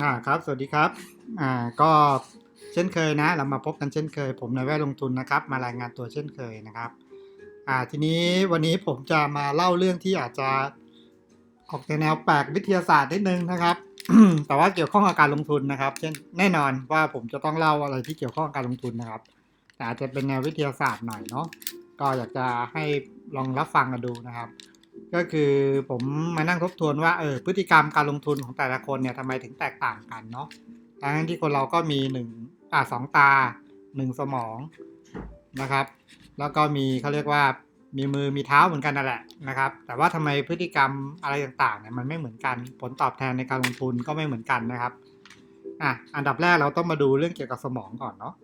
อ่าครับ สวัสดีครับอ่าก็เช่นเคยนะ เรามาพบกันเช่นเคย ผมนายแวดลงทุนนะครับ มารายงานตัวเช่นเคยนะครับอ่าทีนี้วันนี้ผมจะมาเล่าเรื่องที่อาจจะออกแนวแปลกวิทยาศาสตร์นิดนึงนะครับ แต่ว่าเกี่ยวข้องกับการลงทุนนะครับ เช่นแน่นอนว่าผมจะต้องเล่าอะไรที่เกี่ยวข้องกับการลงทุนนะครับ แต่อาจจะเป็นแนววิทยาศาสตร์หน่อยเนาะก็อยากจะให้ลองรับฟังกันดูนะครับ ก็คือผมมานั่งทบทวนว่าเออพฤติกรรมการลงทุนของแต่ละคนเนี่ยทำไมถึงแตกต่างกันเนาะทั้งที่คนเราก็มีหนึ่งอ่าสองตาหนึ่งสมองนะครับ แล้วก็มีเขาเรียกว่ามีมือมีเท้าเหมือนกันนั่นแหละนะครับ แต่ว่าทำไมพฤติกรรมอะไรต่างๆเนี่ยมันไม่เหมือนกัน ผลตอบแทนในการลงทุนก็ไม่เหมือนกันนะครับอะอันดับแรกเราต้องมาดูเรื่องเกี่ยวกับสมองก่อนเนาะ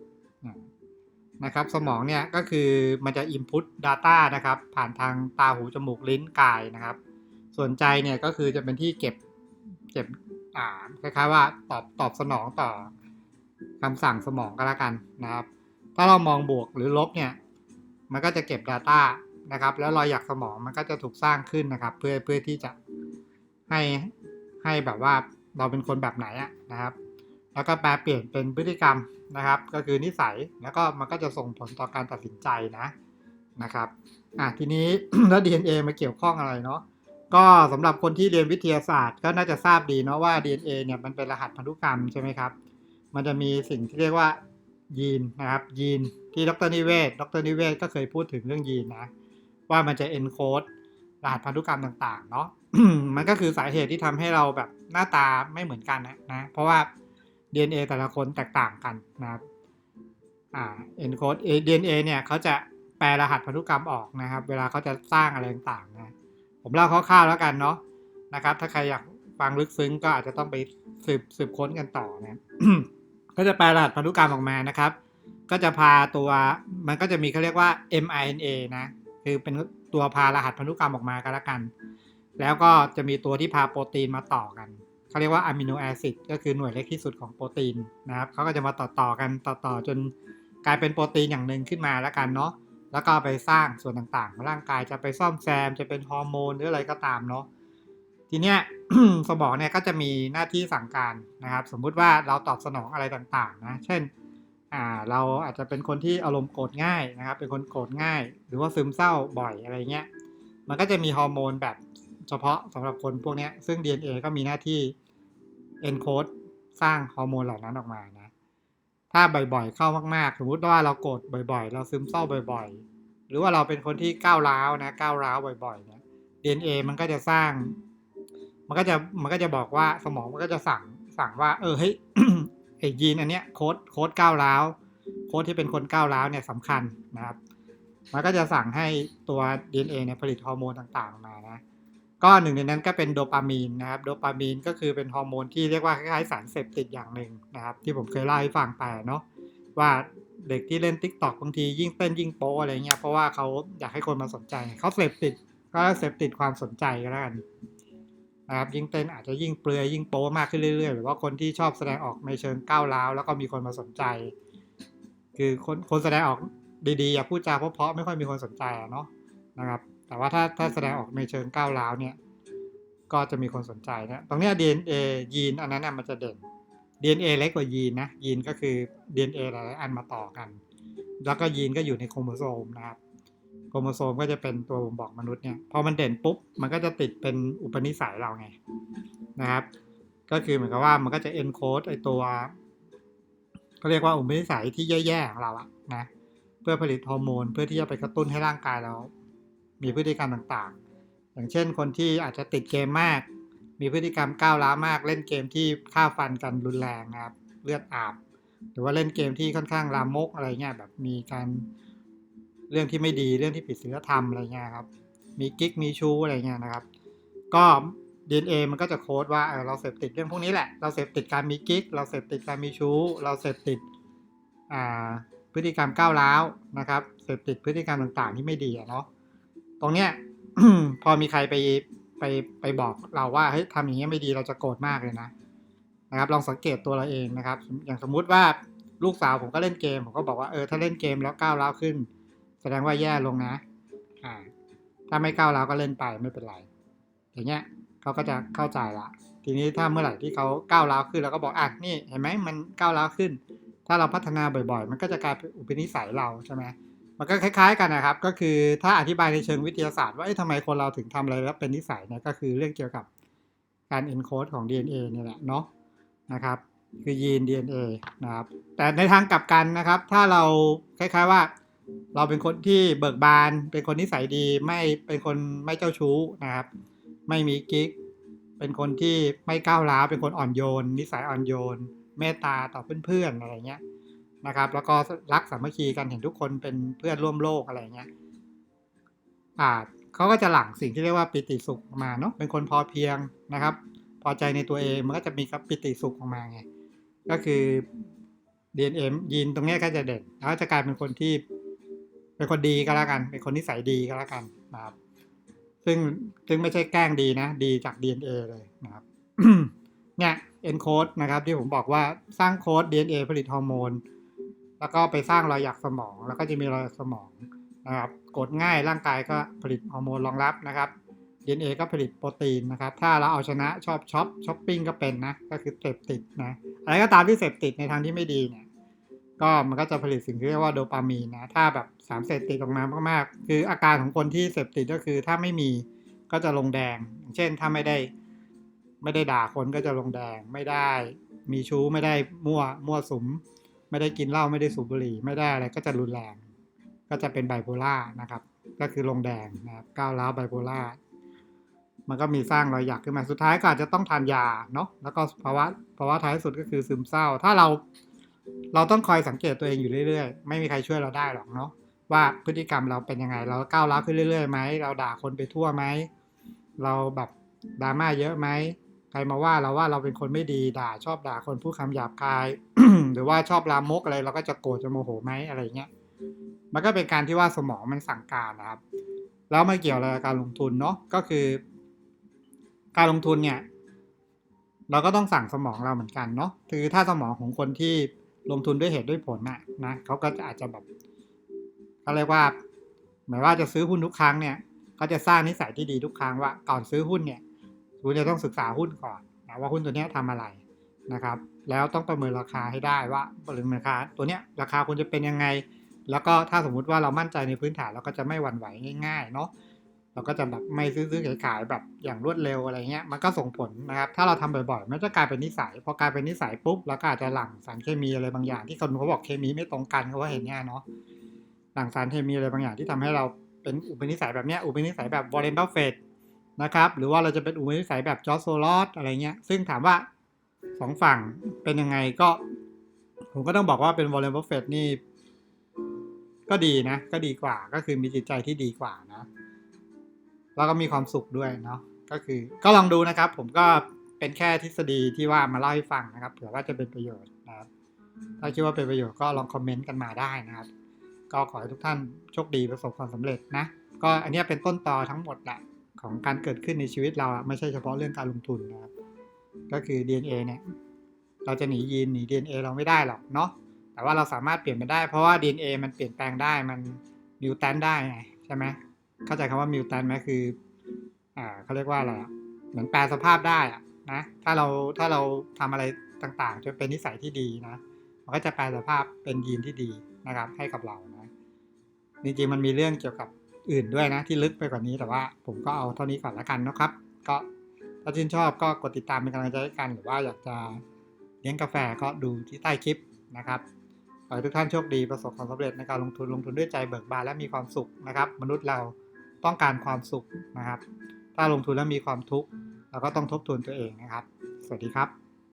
นะครับ สมองเนี่ยก็คือมันจะ input data นะครับ ผ่านทางตาหูจมูกลิ้นกายนะครับ ส่วนใจเนี่ยก็คือจะเป็นที่เก็บเก็บอ่าคล้ายๆว่าตอบตอบสนองต่อคำสั่งสมองก็แล้วกันนะครับ ถ้าเรามองบวกหรือลบเนี่ย มันก็จะเก็บ Data นะครับ แล้วรอยหยักสมองมันก็จะถูกสร้างขึ้นนะครับ เพื่อเพื่อที่จะให้ให้แบบว่าเราเป็นคนแบบไหนอะนะครับ แล้วก็แปลเปลี่ยนเป็นพฤติกรรมนะครับ ก็คือนิสัยแล้วก็มันก็จะส่งผลต่อการตัดสินใจนะนะครับอะทีนี้แล้ว DNA มาเกี่ยวข้องอะไรเนาะก็สำหรับคนที่เรียนวิทยาศาสตร์ ก็น่าจะทราบดีเนาะว่า DNA เนี่ยมันเป็นรหัสพันธุกรรมใช่ไหมครับ มันจะมีสิ่งที่เรียกว่ายีนนะครับยีนที่ดรนิเวศดรนิเวศก็เคยพูดถึงเรื่องยีนนะว่ามันจะ encode รหัสพันธุกรรมต่างๆ เนาะมันก็คือสาเหตุที่ทำให้เราแบบหน้าตาไม่เหมือนกันนะนะเพราะว่า DNA แต่ละคนแตกต่างกันนะครับอ่า encode DNA เนี่ยเขาจะแปลรหัสพันธุกรรมออกนะครับ เวลาเขาจะสร้างอะไรต่างๆนะผมเล่าคร่าวๆแล้วกันเนาะนะครับ ถ้าใครอยากฟังลึกซึ้งก็อาจจะต้องไปสืบสืบค้นกันต่อนะก็จะแปลรหัสพันธุกรรมออกมานะครับ ก็จะพาตัวมันก็จะมีเขาเรียกว่า mRNA นะคือเป็นตัวพารหัสพันธุกรรมออกมากันละกัน แล้วก็จะมีตัวที่พาโปรตีนมาต่อกัน เขาเรียกว่าอะมิโนแอซิดก็คือหน่วยเล็กที่สุดของโปรตีนนะครับเขาก็จะมาต่อต่อกันต่อต่อจนกลายเป็นโปรตีนอย่างหนึ่งขึ้นมาแล้วกันเนาะแล้วก็ไปสร้างส่วนต่างๆของร่างกายจะไปซ่อมแซมจะเป็นฮอร์โมนหรืออะไรก็ตามเนาะทีเนี้ยสมองเนี่ยก็จะมีหน้าที่สั่งการนะครับ สมมุติว่าเราตอบสนองอะไรต่างๆนะเช่นอ่าเราอาจจะเป็นคนที่อารมณ์โกรธง่ายนะครับ เป็นคนโกรธง่าย หรือว่าซึมเศร้าบ่อยอะไรเงี้ยมันก็จะมีฮอร์โมนแบบ เฉพาะสำหรับคนพวกนี้ซึ่ง DNA ก็มีหน้าที่ encode สร้างฮอร์โมนเหล่านั้นออกมานะ ถ้าบ่อยๆ เข้ามากๆ สมมติว่าเราโกรธบ่อยๆ เราซึมเศร้าบ่อยๆ หรือว่าเราเป็นคนที่ก้าวร้าวนะ ก้าวร้าวบ่อยๆ เนี่ย DNA มันก็จะสร้าง มันก็จะ มันก็จะบอกว่าสมองมันก็จะสั่ง สั่งว่า เออ เฮ้ย ไอ้ยีนอันเนี้ยโค้ด โค้ดก้าวร้าว โค้ดที่เป็นคนก้าวร้าวเนี่ยสำคัญนะครับ มันก็จะสั่งให้ตัว DNA เนี่ยผลิตฮอร์โมนต่างๆออกมานะ ก็หนึ่งในนั้นก็เป็นโดปามีนนะครับ โดปามีนก็คือเป็นฮอร์โมนที่เรียกว่าคล้ายๆสารเสพติดอย่างหนึ่งนะครับ ที่ผมเคยเล่าให้ฟังไปเนาะว่าเด็กที่เล่น t ิ k t o k บางทียิ่งเต้นยิ่งโป๊อะไรเงี้ยเพราะว่าเขาอยากให้คนมาสนใจเขาเสพติดก็เสพติดความสนใจก็แล้วกันนะครับยิ่งเต้นอาจจะยิ่งเปลือยยิ่งโป๊มากขึ้นเรื่อยๆ หรือว่าคนที่ชอบแสดงออกในเชิงก้าวร้าวแล้วก็มีคนมาสนใจ คือคนคนแสดงออกดีๆอย่าพูดจาเพราะๆไม่ค่อยมีคนสนใจเนาะนะครับ แต่ว่าถ้าถ้าแสดงออกในเชิงก้าวร้าวเนี่ย ก็จะมีคนสนใจนะตรงนี้ DNA ยีนอันนั้นน่ะมันจะเด่น DNA เล็กกว่ายีนนะ ยีนก็คือ DNA หลายอันมาต่อกัน แล้วก็ยีนก็อยู่ในโครโมโซมนะครับโครโมโซมก็จะเป็นตัวบ่งบอกมนุษย์เนี่ย พอมันเด่นปุ๊บ มันก็จะติดเป็นอุปนิสัยเราไงนะครับ ก็คือเหมือนกับว่ามันก็จะ encode ไอตัวเขาเรียกว่าอุปนิสัยที่แย่ๆของเราอะนะ เพื่อผลิตฮอร์โมน เพื่อที่จะไปกระตุ้นให้ร่างกายเรา มีพฤติกรรมต่างๆ อย่างเช่นคนที่อาจจะติดเกมมาก มีพฤติกรรมก้าวร้าวมาก เล่นเกมที่ฆ่าฟันกันรุนแรงครับเลือดอาบ หรือว่าเล่นเกมที่ค่อนข้างลามกอะไรเงี้ยแบบมีการเรื่องที่ไม่ดีเรื่องที่ผิดศีลธรรมอะไรเงี้ยครับ มีกิ๊กมีชู้อะไรเงี้ยนะครับ ก็ DNA มันก็จะโค้ดว่าเออเราเสพติดเรื่องพวกนี้แหละ เราเสพติดการมีกิ๊ก เราเสพติดการมีชู้ เราเสพติดอ่าพฤติกรรมก้าวร้าวนะครับ เสพติดพฤติกรรมต่างๆ ที่ไม่ดีเนาะ ตรงเนี้ยพอมีใครไปไปไปบอกเราว่าเฮ้ยทำอย่างเงี้ยไม่ดีเราจะโกรธมากเลยนะนะครับ ลองสังเกตตัวเราเองนะครับ อย่างสมมุติว่าลูกสาวผมก็เล่นเกม ผมก็บอกว่าเออถ้าเล่นเกมแล้วก้าวร้าวขึ้น แสดงว่าแย่ลงนะ อ่า ถ้าไม่ก้าวร้าวก็เล่นไปไม่เป็นไร อย่างเงี้ยเขาก็จะเข้าใจละทีนี้ถ้าเมื่อไหร่ที่เขาก้าวร้าวขึ้นเราก็บอกอะนี่เห็นไหมมันก้าวร้าวขึ้น ถ้าเราพัฒนาบ่อย ๆ มันก็จะกลายเป็นอุปนิสัยเราใช่ไหม มันก็คล้าย ๆ กันนะครับ ก็คือถ้าอธิบายในเชิงวิทยาศาสตร์ว่าเอ๊ะทำไมคนเราถึงทำอะไรแล้วเป็นนิสัยเนี่ยก็คือเรื่องเกี่ยวกับการ encode ของ DNA เนี่ยแหละเนาะนะครับคือยีน DNA นะครับ แต่ในทางกลับกันนะครับ ถ้าเราคล้ายๆว่า เราเป็นคนที่เบิกบาน เป็นคนนิสัยดี ไม่เป็นคนไม่เจ้าชู้นะครับ ไม่มีกิ๊ก เป็นคนที่ไม่ก้าวร้าว เป็นคนอ่อนโยน นิสัยอ่อนโยน เมตตาต่อเพื่อนๆอะไรเงี้ย นะครับ แล้วก็รักสามัคคีกันเห็นทุกคนเป็นเพื่อนร่วมโลกอะไรเงี้ยอ่าเขาก็จะหลั่งสิ่งที่เรียกว่าปิติสุขมาเนาะเป็นคนพอเพียงนะครับ พอใจในตัวเองมันก็จะมีกับปิติสุขออกมาไงก็คือ DNA ยีนตรงนี้ก็จะเด่นแล้วจะกลายเป็นคนที่เป็นคนดีก็แล้วกัน เป็นคนนิสัยดีก็แล้วกันนะครับ ซึ่งซึ่งไม่ใช่แกล้งดีนะ ดีจาก DNA เลยนะครับเนี่ย encode นะครับที่ผมบอกว่าสร้างโค้ด DNA ผลิตฮอร์โมน แล้วก็ไปสร้างรอยหยักสมอง แล้วก็จะมีรอยสมองนะครับกดง่ายร่างกายก็ผลิตฮอร์โมนรองรับนะครับ DNA ก็ผลิตโปรตีนนะครับ ถ้าเราเอาชนะชอบช็อปช้อปปิ้งก็เป็นนะ ก็คือเสพติดนะ อะไรก็ตามที่เสพติดในทางที่ไม่ดีเนี่ย ก็มันก็จะผลิตสิ่งที่เรียกว่าโดปามีนนะ ถ้าแบบสารเสพติดออกมามากๆ คืออาการของคนที่เสพติดก็คือถ้าไม่มีก็จะลงแดง อย่างเช่นถ้าไม่ได้ไม่ได้ด่าคนก็จะลงแดง ไม่ได้มีชู้ไม่ได้มั่วมั่วสุม ไม่ได้กินเหล้าไม่ได้สูบบุหรี่ไม่ได้อะไรก็จะรุนแรง ก็จะเป็นไบโพล่านะครับ ก็คือลงแดงนะครับก้าวร้าวไบโพล่ามันก็มีสร้างรอยหยักขึ้นมาสุดท้ายก็อาจจะต้องทานยาเนาะแล้วก็ภาวะภาวะท้ายสุดก็คือซึมเศร้า ถ้าเราเราต้องคอยสังเกตตัวเองอยู่เรื่อยๆ ไม่มีใครช่วยเราได้หรอกเนาะว่าพฤติกรรมเราเป็นยังไง เราก้าวร้าวขึ้นเรื่อยๆไหมเราด่าคนไปทั่วไหมเราแบบดราม่าเยอะไหม รมาว่าเราว่าเราเป็นคนไม่ดีด่าชอบด่าคนพูดคำหยาบคาย หรือว่าชอบลามกอะไรเราก็จะโกรธจะโมโหไหมอะไรเงี้ยมันก็เป็นการที่ว่าสมองมันสั่งการนะครับ แล้วไม่เกี่ยวอะไรกับการลงทุนเนาะก็คือ การลงทุนเนี่ยเราก็ต้องสั่งสมองเราเหมือนกันเนาะคือถ้าสมองของคนที่ลงทุนด้วยเหตุด้วยผลน่ะนะเขาก็จะอาจจะแบบเขาเรียกว่า หมายว่าจะซื้อหุ้นทุกครั้งเนี่ย ก็จะสร้างนิสัยที่ดีทุกครั้งว่าก่อนซื้อหุ้นเนี่ย คุณจะต้องศึกษาหุ้นก่อนนะว่าหุ้นตัวนี้ยทำอะไรนะครับ แล้วต้องประเมินราคาให้ได้ว่าประเมินราคาตัวเนี้ยราคาควรจะเป็นยังไง แล้วก็ถ้าสมมุติว่าเรามั่นใจในพื้นฐานเราก็จะไม่หวั่นไหวง่าย ๆ เนาะเราก็จะแบบไม่ซื้อๆขายๆแบบอย่างรวดเร็วอะไรเงี้ยมันก็ส่งผลนะครับ ถ้าเราทำบ่อยๆ มันจะกลายเป็นนิสัย พอกลายเป็นนิสัยปุ๊บเราก็อาจจะหลั่งสารเคมีอะไรบางอย่างที่คนเขาบอกเคมีไม่ตรงกันเขาว่าเห็นเนี่ยเนาะหลั่งสารเคมีอะไรบางอย่างที่ทำให้เราเป็นอุปนิสัยแบบเนี้ยอุปนิสัยแบบวอร์เรนบัฟเฟต นะครับ หรือว่าเราจะเป็นอุปนิสัยแบบจอร์โซลอสอะไรเงี้ย ซึ่งถามว่าสองฝั่งเป็นยังไงก็ ผมก็ต้องบอกว่าเป็นวอร์เรนบัฟเฟตนี่ ก็ดีนะ ก็ดีกว่าก็คือมีจิตใจที่ดีกว่านะ แล้วก็มีความสุขด้วยเนาะก็คือก็ลองดูนะครับ ผมก็เป็นแค่ทฤษฎีที่ว่ามาเล่าให้ฟังนะครับเผื่อว่าจะเป็นประโยชน์นะครับถ้าคิดว่าเป็นประโยชน์ก็ลองคอมเมนต์กันมาได้นะครับ ก็ขอให้ทุกท่านโชคดีประสบความสำเร็จนะ ก็อันนี้เป็นต้นตอทั้งหมดแหละ ของการเกิดขึ้นในชีวิตเราอะไม่ใช่เฉพาะเรื่องการลงทุนนะครับ ก็คือ DNA เนี่ย เราจะหนียีนหนี DNA เราไม่ได้หรอกเนาะแต่ว่าเราสามารถเปลี่ยนมันได้เพราะว่า DNA มันเปลี่ยนแปลงได้มันมิวแทนได้ไงใช่ไหมเข้าใจคำว่ามิวแทนไหมคืออ่าเขาเรียกว่าอะไรอะเหมือนแปลสภาพได้อะนะถ้าเราถ้าเราทำอะไรต่างๆจนเป็นนิสัยที่ดีนะมันก็จะแปลสภาพเป็นยีนที่ดีนะครับ ให้กับเรานะจริงๆมันมีเรื่องเกี่ยวกับ อื่นด้วยนะที่ลึกไปกว่านี้แต่ว่าผมก็เอาเท่านี้ก่อนละกันนะครับ ก็ถ้าชื่นชอบก็กดติดตามเป็นกำลังใจให้กัน หรือว่าอยากจะเลี้ยงกาแฟก็ดูที่ใต้คลิปนะครับขอให้ทุกท่านโชคดีประสบความสำเร็จในการลงทุนลงทุนด้วยใจเบิกบานและมีความสุขนะครับ มนุษย์เราต้องการความสุขนะครับ ถ้าลงทุนแล้วมีความทุกข์เราก็ต้องทบทวนตัวเองนะครับ สวัสดีครับ